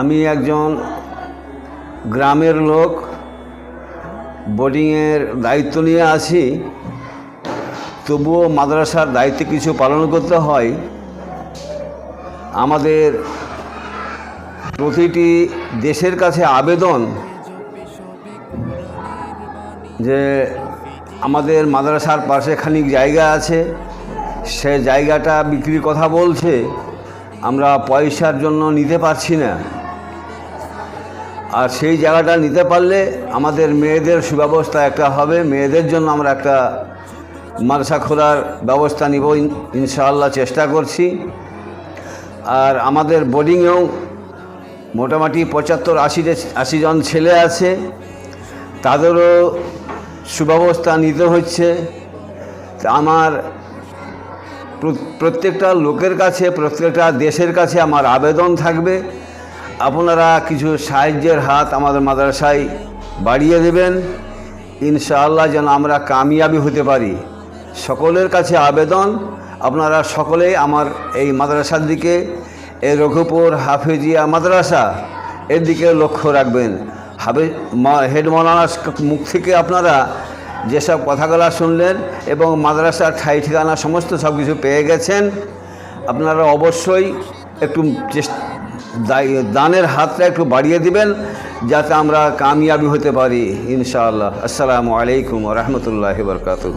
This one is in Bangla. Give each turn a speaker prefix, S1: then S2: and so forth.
S1: আমি একজন গ্রামের লোক, বোর্ডিংয়ের দায়িত্ব নিয়ে আছি তবুও মাদ্রাসার দায়িত্ব কিছু পালন করতে হয়। আমাদের প্রতিটি দেশের কাছে আবেদন যে আমাদের মাদ্রাসার পাশে খানিক জায়গা আছে, সে জায়গাটা বিক্রির কথা বলছে, আমরা পয়সার জন্য নিতে পারছি না। আর সেই জায়গাটা নিতে পারলে আমাদের মেয়েদের সুব্যবস্থা একটা হবে। মেয়েদের জন্য আমরা একটা মাদ্রাসা খোলার ব্যবস্থা নিব ইন- ইনশাআল্লাহ, চেষ্টা করছি। আর আমাদের বোর্ডিংয়েও মোটামুটি পঁচাত্তর আশি আশি জন ছেলে আছে। তাদেরও সুব্যবস্থা নিতে হচ্ছে। আমার প্রত্যেকটা লোকের কাছে, প্রত্যেকটা দেশের কাছে আমার আবেদন থাকবে। আপনারা কিছু সাহায্যের হাত আমাদের মাদ্রাসায় বাড়িয়ে দেবেন। ইনশাআল্লাহ যেন আমরা কামিয়াবি হতে পারি। সকলের কাছে আবেদন, আপনারা সকলেই আমার এই মাদ্রাসার দিকে, এই রঘুপুর হাফেজিয়া মাদ্রাসা, এর দিকে লক্ষ্য রাখবেন। মা- হেড মৌলানার মুখ থেকে আপনারা যেসব কথাগুলা শুনলেন এবং মাদ্রাসার ঠাই ঠিকানা সমস্ত সব কিছু পেয়ে গেছেন, আপনারা অবশ্যই একটু দানের হাতটা একটু বাড়িয়ে দিবেন, যাতে আমরা কামিয়াবি হতে পারি, ইনশাআল্লাহ। আসসালামু আলাইকুম রহমতুল্লাহ বরকাতহ।